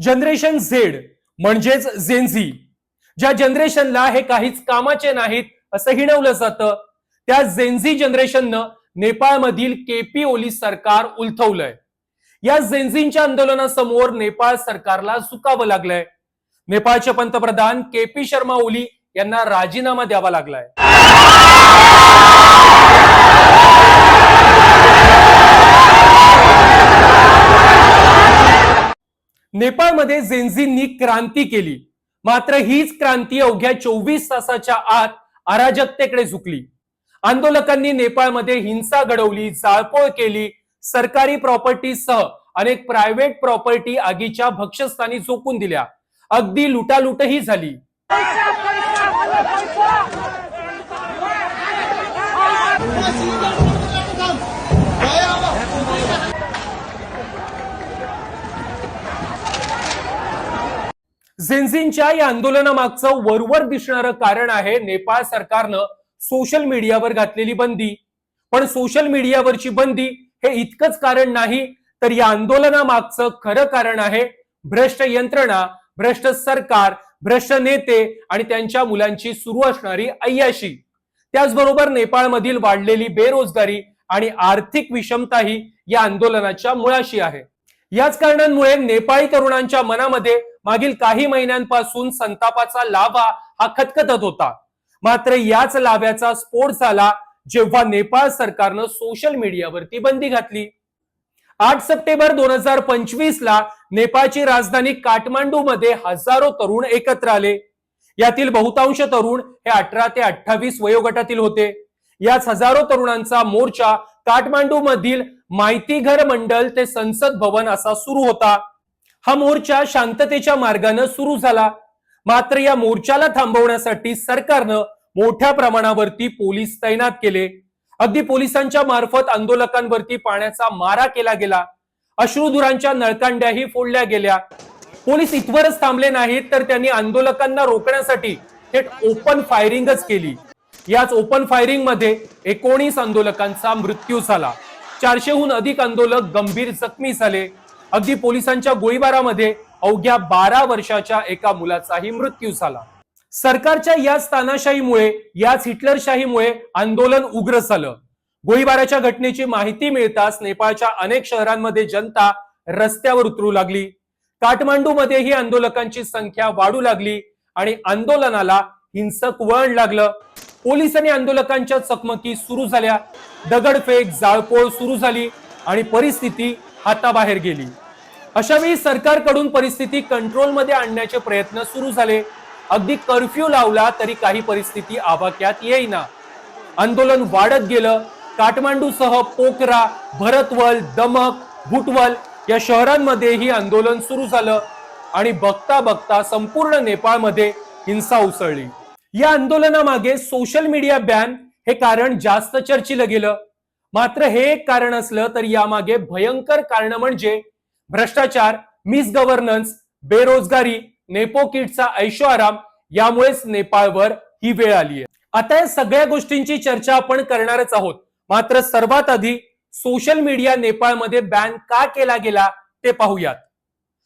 Generation Z म्हणजेच झेन्झी ज्या जनरेशनला हे काहीच कामाचे नाहीत असं हिणवलं जातं त्या झेन्झी जनरेशननं नेपाळमधील केपी ओली सरकार उलथवलंय. या झेन्झींच्या आंदोलनासमोर नेपाळ सरकारला झुकावं लागलंय. नेपाळचे पंतप्रधान के पी शर्मा ओली यांना राजीनामा द्यावा लागलाय. नेपाळमध्ये झेन्झींनी क्रांती केली. मात्र हीच क्रांती अवघ्या चोवीस तासाच्या आत अराजकतेकडे झुकली. आंदोलकांनी नेपाळमध्ये हिंसा घडवली जाळपोळ केली. सरकारी प्रॉपर्टीसह अनेक प्रायव्हेट प्रॉपर्टी आगीच्या भक्षस्थानी झोकून दिल्या. अगदी लुटालुटही झाली. झेन्झींच्या या आंदोलनामागचं वरवर दिसणारं कारण आहे नेपाळ सरकारनं सोशल मीडियावर घातलेली बंदी. पण सोशल मीडियावरची बंदी हे इतकंच कारण नाही तर या आंदोलनामागचं खरं कारण आहे भ्रष्ट यंत्रणा भ्रष्ट सरकार भ्रष्ट नेते आणि त्यांच्या मुलांची सुरू असणारी अय्याशी. त्याचबरोबर नेपाळमधील वाढलेली बेरोजगारी आणि आर्थिक विषमताही या आंदोलनाच्या मुळाशी आहे. याच कारणांमुळे नेपाळी तरुणांच्या मनामध्ये मागील काही महिन्यांपासून संतापाचा लावा हा खतखतत होता. मात्र याच लाव्याचा स्फोट झाला जेव्हा नेपाळ सरकारनं सोशल मीडियावरती बंदी घातली. आठ सप्टेंबर दोन हजार पंचवीस ला नेपाळची राजधानी काठमांडू मध्ये हजारो तरुण एकत्र आले. यातील बहुतांश तरुण हे अठरा ते अठ्ठावीस वयोगटातील होते. याच हजारो तरुणांचा मोर्चा काठमांडू मधील माहिती घर मंडल ते संसद भवन असा सुरू होता. हा मोर्चा शांततेच्या मार्गानं सुरू झाला. मात्र या मोर्चाला थांबवण्यासाठी सरकारनं मोठ्या प्रमाणावरती पोलीस तैनात केले. अगदी पोलिसांच्या मार्फत आंदोलकांवरती पाण्याचा मारा केला गेला. अश्रुधुरांच्या नळकांड्याही फोडल्या गेल्या. पोलीस इथवरच थांबले नाहीत तर त्यांनी आंदोलकांना रोखण्यासाठी थेट ओपन फायरिंगच केली. याच ओपन फायरिंगमध्ये एकोणीस आंदोलकांचा मृत्यू झाला. चारशेहून अधिक आंदोलक गंभीर जखमी झाले. अगदी पोलिसांच्या गोळीबारामध्ये अवघ्या बारा वर्षाच्या एका मुलाचाही मृत्यू झाला. सरकारच्या याच तानाशाहीमुळे याच हिटलरशाहीमुळे आंदोलन उग्र झालं. गोळीबाराच्या घटनेची माहिती मिळताच नेपाळच्या अनेक शहरांमध्ये जनता रस्त्यावर उतरू लागली. काठमांडूमध्येही आंदोलकांची संख्या वाढू लागली आणि आंदोलनाला हिंसक वळण लागलं. पोलीस आणि आंदोलकांच्या चकमकी सुरू झाल्या. दगडफेक जाळपोळ सुरू झाली आणि परिस्थिती हाताबाहेर गेली. अशा वेळी सरकारकडून परिस्थिती कंट्रोलमध्ये आणण्याचे प्रयत्न सुरू झाले. अगदी कर्फ्यू लावला तरी काही परिस्थिती आवाक्यात येईना. आंदोलन वाढत गेलं. काठमांडूसह पोखरा भरतवल दमक भुटवल या शहरांमध्येही आंदोलन सुरू झालं आणि बघता बघता संपूर्ण नेपाळमध्ये हिंसा उसळली. या आंदोलनामागे सोशल मीडिया बॅन हे कारण जास्त चर्चिलं गेलं. मात्र हे एक कारण असलं तर यामागे भयंकर कारण म्हणजे भ्रष्टाचार मिस गव्हर्नन्स बेरोजगारी नेपो किडचा ऐशोआराम यामुळेच नेपाळवर ही वेळ आली आहे. आता या सगळ्या गोष्टींची चर्चा आपण करणारच आहोत. मात्र सर्वात आधी सोशल मीडिया नेपाळमध्ये बॅन का केला गेला ते पाहूयात.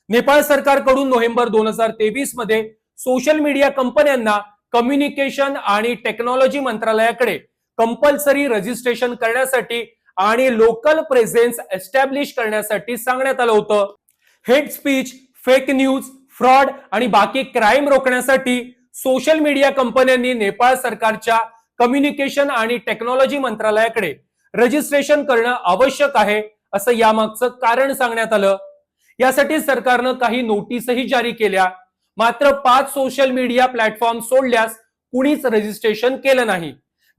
नेपाळ सरकारकडून नोव्हेंबर दोन हजार तेवीसमध्ये सोशल मीडिया कंपन्यांना कम्युनिकेशन आणि टेक्नॉलॉजी मंत्रालयाकडे कंपल्सरी रजिस्ट्रेशन करण्यासाठी आणि लोकल प्रेझेन्स एस्टॅब्लिश करण्यासाठी सांगण्यात आलं होतं. Hate speech fake news fraud आणि बाकी क्राईम रोखण्यासाठी सोशल मीडिया कंपन्यांनी नेपाळ सरकारच्या कम्युनिकेशन आणि टेक्नॉलॉजी मंत्रालयाकडे रजिस्ट्रेशन करणं आवश्यक आहे असं यामागचं कारण सांगण्यात आलं. यासाठी सरकारनं काही नोटीसही जारी केल्या. मात्र पाच सोशल मीडिया प्लॅटफॉर्म सोडल्यास कुणीच रजिस्ट्रेशन केलं नाही.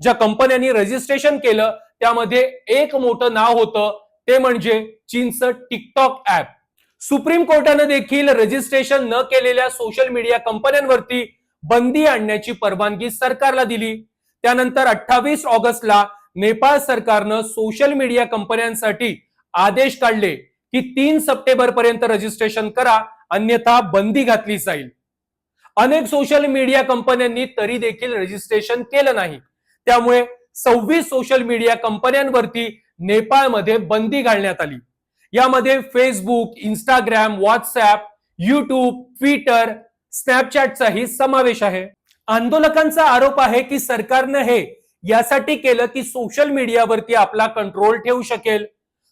ज्या कंपन्यांनी रजिस्ट्रेशन केलं त्यामध्ये एक मोठं नाव होतं ते म्हणजे चीनचं टिकटॉक ऍप सुप्रीम कोर्टानं देखील रजिस्ट्रेशन न केलेल्या सोशल मीडिया कंपन्यांवरती बंदी आणण्याची परवानगी सरकारला दिली. त्यानंतर अठ्ठावीस ऑगस्टला नेपाळ सरकारनं सोशल मीडिया कंपन्यांसाठी आदेश काढले की तीन सप्टेंबर पर्यंत रजिस्ट्रेशन करा अन्यथा बंदी घातली जाईल. अनेक सोशल मीडिया कंपन्यांनी तरी देखील रजिस्ट्रेशन केलं नाही. त्यामुळे सव्वीस सोशल मीडिया कंपन्यांवरती नेपाळमध्ये बंदी घालण्यात आली. यामध्ये Facebook Instagram WhatsApp YouTube Twitter स्नॅपचॅटचाही समावेश आहे. आंदोलकांचा आरोप आहे की सरकारनं हे यासाठी केलं की सोशल मीडियावरती आपला कंट्रोल ठेवू शकेल.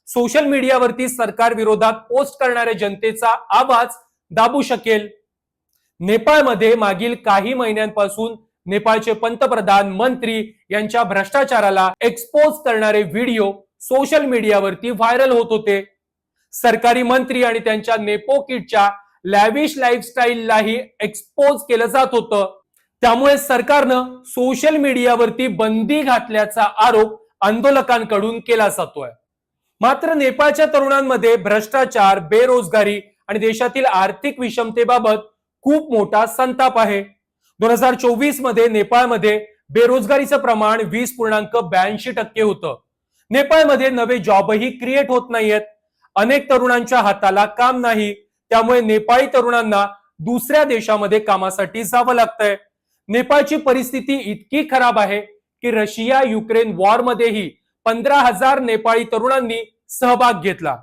सोशल मीडियावरती सरकार विरोधात पोस्ट करणाऱ्या जनतेचा आवाज दाबू शकेल. नेपाळमध्ये मागील काही महिन्यांपासून नेपाळचे पंतप्रधान मंत्री यांच्या भ्रष्टाचाराला एक्सपोज करणारे व्हिडिओ सोशल मीडियावरती व्हायरल होत होते. सरकारी मंत्री आणि त्यांच्या नेपो किटच्या लॅविश लाईफस्टाईललाही एक्सपोज केलं जात होतं. त्यामुळे सरकारनं सोशल मीडियावरती बंदी घातल्याचा आरोप आंदोलकांकडून केला जातोय. मात्र नेपाळच्या तरुणांमध्ये भ्रष्टाचार बेरोजगारी आणि देशातील आर्थिक विषमतेबाबत खूप मोठा संताप आहे. दोन हजार चोवीसमध्ये नेपाळमध्ये बेरोजगारीचं प्रमाण वीस पूर्णांक ब्याऐंशी टक्के होतं. नेपाळमध्ये नवे जॉबही क्रिएट होत नाहीयेत. अनेक तरुणांच्या हाताला काम नाही. त्यामुळे नेपाळी तरुणांना दुसऱ्या देशामध्ये कामासाठी जावं लागतंय. नेपाळची परिस्थिती इतकी खराब आहे की रशिया युक्रेन वॉरमध्येही पंधरा हजार नेपाळी तरुणांनी सहभाग घेतला.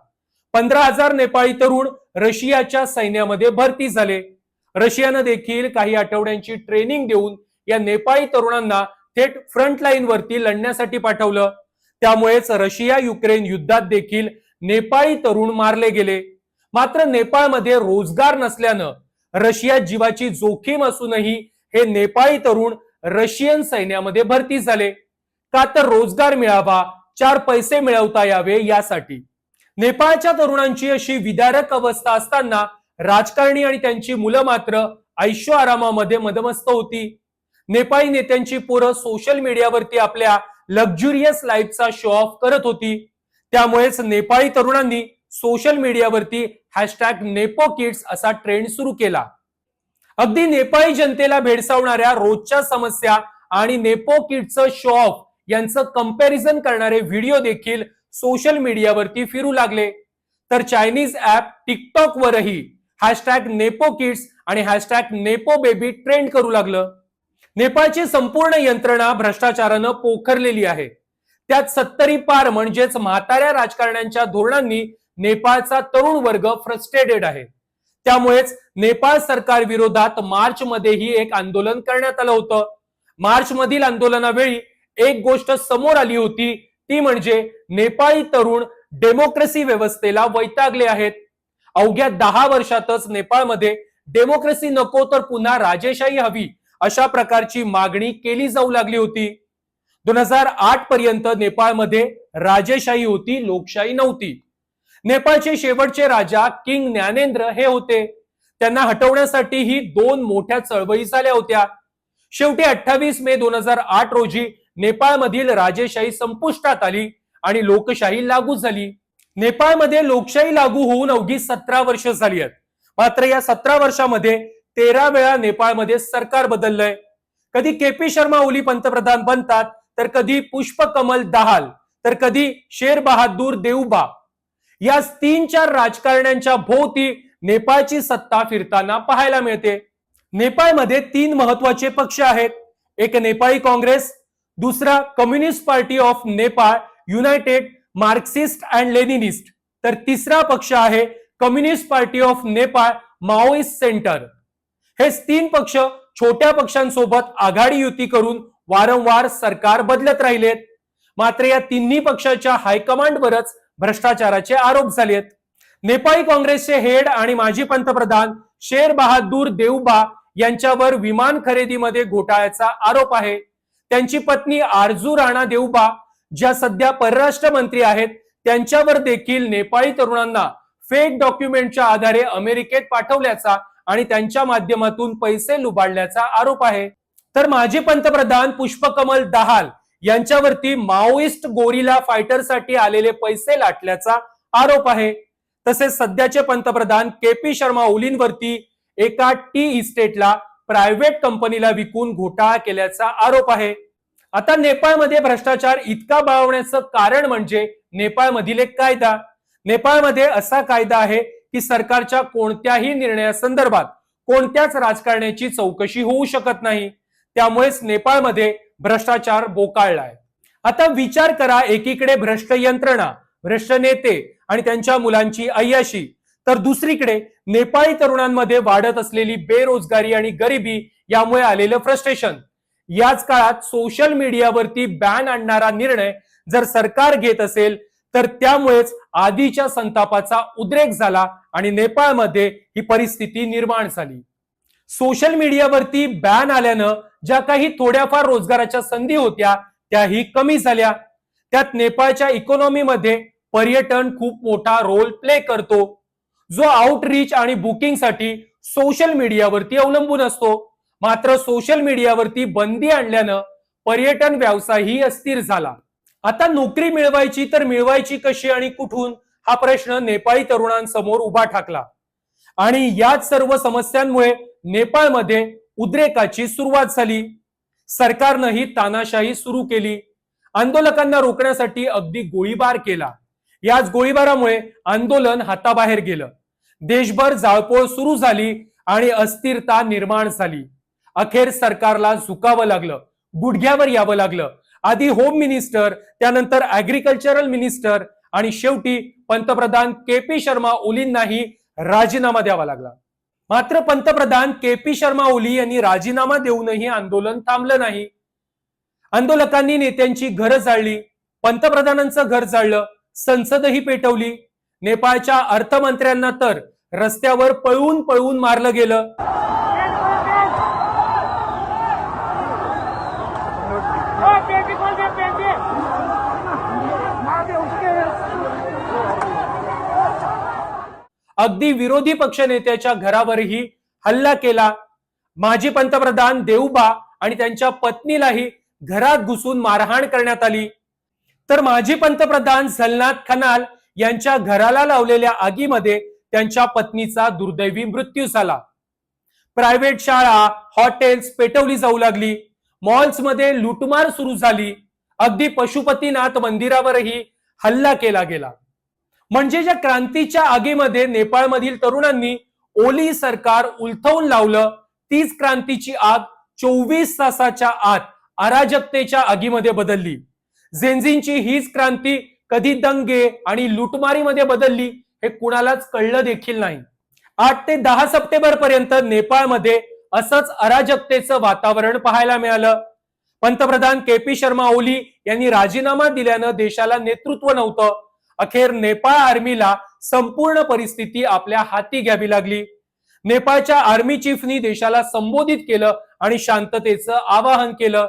पंधरा हजार नेपाळी तरुण रशियाच्या सैन्यामध्ये भरती झाले. रशियानं देखील काही आठवड्यांची ट्रेनिंग देऊन या नेपाळी तरुणांना थेट फ्रंट लाईनवरती लढण्यासाठी पाठवलं. त्यामुळेच रशिया युक्रेन युद्धात देखील नेपाळी तरुण मारले गेले. मात्र नेपाळमध्ये रोजगार नसल्यानं रशियात जीवाची जोखीम असूनही हे नेपाळी तरुण रशियन सैन्यामध्ये भरती झाले. का तर रोजगार मिळावा चार पैसे मिळवता यावे यासाठी. नेपाळच्या तरुणांची अशी विदारक अवस्था असताना राजकारणी आणि त्यांची मुलं मात्र ऐशो आरामामध्ये मदमस्त होती. नेपाळी नेत्यांची पोरं सोशल मीडियावरती आपल्या लक्झुरियस लाईफचा शो ऑफ करत होती. त्यामुळेच नेपाळी तरुणांनी सोशल मीडियावरती हॅशटॅग नेपो किड्स असा ट्रेंड सुरू केला. अगदी नेपाळी जनतेला भेडसावणाऱ्या रोजच्या समस्या आणि नेपो किडचं शो ऑफ यांचं कंपॅरिझन करणारे व्हिडिओ देखील सोशल मीडियावरती फिरू लागले. तर चायनीज ऍप टिकटॉकवरही हॅशटॅग नेपो किड्स आणि हॅशटॅग नेपो बेबी ट्रेंड करू लागलं. नेपाळची संपूर्ण यंत्रणा भ्रष्टाचारानं पोखरलेली आहे. त्यात सत्तरी पार म्हणजेच म्हाताऱ्या राजकारण्यांच्या धोरणांनी नेपाळचा तरुण वर्ग फ्रस्ट्रेटेड आहे. त्यामुळेच नेपाळ सरकार विरोधात मार्च मध्येही एक आंदोलन करण्यात आलं होतं. मार्च मधील आंदोलनावेळी एक गोष्ट समोर आली होती ती म्हणजे नेपाळी तरुण डेमोक्रेसी व्यवस्थेला वैतागले आहेत. अवघ्या दहा वर्षातच नेपाळमध्ये डेमोक्रेसी नको तर पुन्हा राजेशाही हवी अशा प्रकारची मागणी केली जाऊ लागली होती. दोन हजार आठ पर्यंत नेपाळमध्ये राजेशाही होती लोकशाही नव्हती. नेपाळचे शेवटचे राजा किंग ज्ञानेंद्र हे होते. त्यांना हटवण्यासाठी ही दोन मोठ्या चळवळी झाल्या होत्या. शेवटी अठ्ठावीस मे दोन हजार आठ रोजी नेपाळमधील राजेशाही संपुष्टात आली आणि लोकशाही लागू झाली. नेपाळमध्ये लोकशाही लागू होऊन अवघी सतरा वर्ष झाली आहेत. मात्र या सतरा वर्षामध्ये तेरा वेळा नेपाळमध्ये सरकार बदललंय. कधी के पी शर्मा ओली पंतप्रधान बनतात तर कधी पुष्पकमल दहाल तर कधी शेर बहादूर देऊबा. या तीन चार राजकारण्यांच्या भोवती नेपाळची सत्ता फिरताना पाहायला मिळते. नेपाळमध्ये तीन महत्त्वाचे पक्ष आहेत. एक नेपाळी काँग्रेस दुसरा communist party of Nepal united Marxist and Leninist. तर तिसरा पक्ष आहे communist party of Nepal Maoist centre. हे तीन पक्ष छोट्या पक्षांसोबत आघाडी युती करून वारंवार सरकार बदलत राहिलेत. मात्र या तिन्ही पक्षाच्या हायकमांडवरच भ्रष्टाचाराचे आरोप झालेत. नेपाळी काँग्रेसचे हेड आणि माजी पंतप्रधान शेर बहादूर देवबा यांच्यावर विमान खरेदीमध्ये घोटाळ्याचा आरोप आहे. त्यांची पत्नी आरजू राणा देवबा ज्या सध्या परराष्ट्र मंत्री आहेत त्यांच्यावर देखील नेपाळी तरुणांना फेक डॉक्युमेंटच्या आधारे अमेरिकेत पाठवल्याचा आणि त्यांच्या माध्यमातून पैसे लुबाडल्याचा आरोप आहे. तर माजी पंतप्रधान पुष्पकमल दहाल यांच्यावरती माओइस्ट गोरिला फायटरसाठी आलेले पैसे लाटल्याचा आरोप आहे. तसेच सध्याचे पंतप्रधान के पी शर्मा ओलींवरती एका टी इस्टेटला प्रायव्हेट कंपनीला विकून घोटाळा केल्याचा आरोप आहे. आता नेपाळमध्ये भ्रष्टाचार इतका बळवण्याचं कारण म्हणजे नेपाळमधील एक कायदा. नेपाळमध्ये असा कायदा आहे की सरकारच्या कोणत्याही निर्णयासंदर्भात कोणत्याच राजकारण्याची चौकशी होऊ शकत नाही. त्यामुळेच नेपाळमध्ये भ्रष्टाचार बोकाळलाय. आता विचार करा एकीकडे भ्रष्ट यंत्रणा भ्रष्ट नेते आणि त्यांच्या मुलांची अय्याशी. तर दुसरीकडे नेपाळी तरुणांमध्ये वाढत असलेली बेरोजगारी आणि गरिबी यामुळे आलेलं फ्रस्ट्रेशन याच काळात सोशल मीडियावरती बॅन आणणारा निर्णय जर सरकार घेत असेल तर त्यामुळेच आधीच्या संतापाचा उद्रेक झाला आणि नेपाळमध्ये ही परिस्थिती निर्माण झाली. सोशल मीडियावरती बॅन आल्यानं ज्या काही थोड्याफार रोजगाराच्या संधी होत्या त्याही कमी झाल्या. त्यात नेपाळच्या इकॉनॉमीमध्ये पर्यटन खूप मोठा रोल प्ले करतो. जो आउटरीच आणि बुकिंगसाठी सोशल मीडियावरती अवलंबून असतो. मात्र सोशल मीडियावरती बंदी आणल्यानं पर्यटन व्यवसायही अस्थिर झाला. आता नोकरी मिळवायची तर मिळवायची कशी आणि कुठून? हा प्रश्न नेपाळी तरुणांसमोर उभा ठाकला. आणि याच सर्व समस्यांमुळे नेपाळमध्ये उद्रेकाची सुरुवात झाली. सरकारनं ही तानाशाही सुरू केली. आंदोलकांना रोखण्यासाठी अगदी गोळीबार केला. याच गोळीबारामुळे आंदोलन हाताबाहेर गेलं. देशभर जाळपोळ सुरू झाली आणि अस्थिरता निर्माण झाली. अखेर सरकारला झुकावं लागलं गुडघ्यावर यावं लागलं. आधी होम मिनिस्टर त्यानंतर ऍग्रिकल्चरल मिनिस्टर आणि शेवटी पंतप्रधान के पी शर्मा ओलींनाही राजीनामा द्यावा लागला. मात्र पंतप्रधान के पी शर्मा ओली यांनी राजीनामा देऊनही आंदोलन थांबलं नाही. आंदोलकांनी नेत्यांची घरं जाळली पंतप्रधानांचं घर जाळलं संसदही पेटवली. नेपाळच्या अर्थमंत्र्यांना तर रस्त्यावर पळवून पळवून मारलं गेलं. अगदी विरोधी पक्षनेत्याच्या घरावरही हल्ला केला. माजी पंतप्रधान देऊबा आणि त्यांच्या पत्नीलाही घरात घुसून मारहाण करण्यात आली. तर माजी पंतप्रधान झलनाथ खनाल यांच्या घराला लावलेल्या आगीमध्ये त्यांच्या पत्नीचा दुर्दैवी मृत्यू झाला. प्रायव्हेट शाळा हॉटेल्स पेटवली जाऊ लागली. मॉल्समध्ये लुटमार सुरू झाली. अगदी पशुपतीनाथ मंदिरावरही हल्ला केला गेला. म्हणजे ज्या क्रांतीच्या आगीमध्ये नेपाळमधील तरुणांनी ओली सरकार उलथवून लावलं तीच क्रांतीची आग चोवीस तासाच्या आत अराजकतेच्या आगीमध्ये बदलली. झेंझिनची हीच क्रांती कधी दंगे आणि लुटमारीमध्ये बदलली हे कुणालाच कळलं देखील नाही. आठ ते दहा सप्टेंबर पर्यंत नेपाळमध्ये असंच अराजकतेचं वातावरण पाहायला मिळालं. पंतप्रधान के पी शर्मा ओली यांनी राजीनामा दिल्यानं देशाला नेतृत्व नव्हतं अखेर नेपाळ आर्मीला संपूर्ण परिस्थिती आपल्या हाती घ्यावी लागली. नेपाळच्या आर्मी चीफनी देशाला संबोधित केलं आणि शांततेचं आवाहन केलं.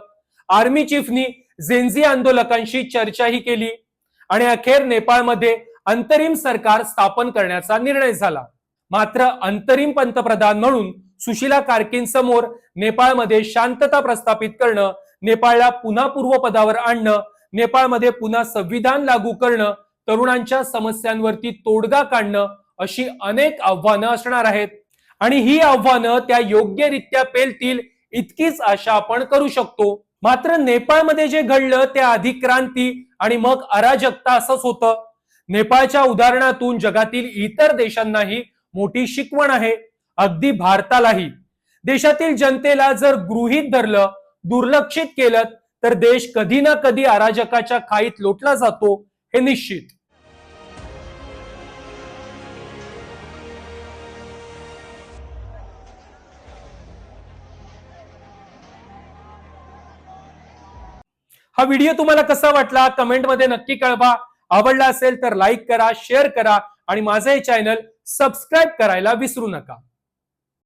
आर्मी चीफनी झेन्झी आंदोलकांशी चर्चाही केली आणि अखेर नेपाळमध्ये अंतरिम सरकार स्थापन करण्याचा निर्णय झाला. मात्र अंतरिम पंतप्रधान म्हणून सुशीला कार्किनसमोर नेपाळमध्ये शांतता प्रस्थापित करणं नेपाळला पुन्हा पूर्वपदावर आणणं नेपाळमध्ये पुन्हा संविधान लागू करणं तरुणांच्या समस्यांवरती तोडगा काढणं अशी अनेक आव्हानं असणार आहेत. आणि ही आव्हानं त्या योग्यरित्या पेलतील इतकीच आशा आपण करू शकतो. मात्र नेपाळमध्ये जे घडलं त्या आधी क्रांती आणि मग अराजकता असंच होतं. नेपाळच्या उदाहरणातून जगातील इतर देशांनाही मोठी शिकवण आहे. अगदी भारतालाही. देशातील जनतेला जर गृहीत धरलं दुर्लक्षित केलं तर देश कधी ना कधी अराजकाच्या खाईत लोटला जातो हे निश्चित. हा व्हिडिओ तुम्हाला कसा वाटला? कमेंटमध्ये नक्की कळवा. आवडला असेल तर लाईक करा शेअर करा आणि माझे चॅनल सबस्क्राईब करायला विसरू नका.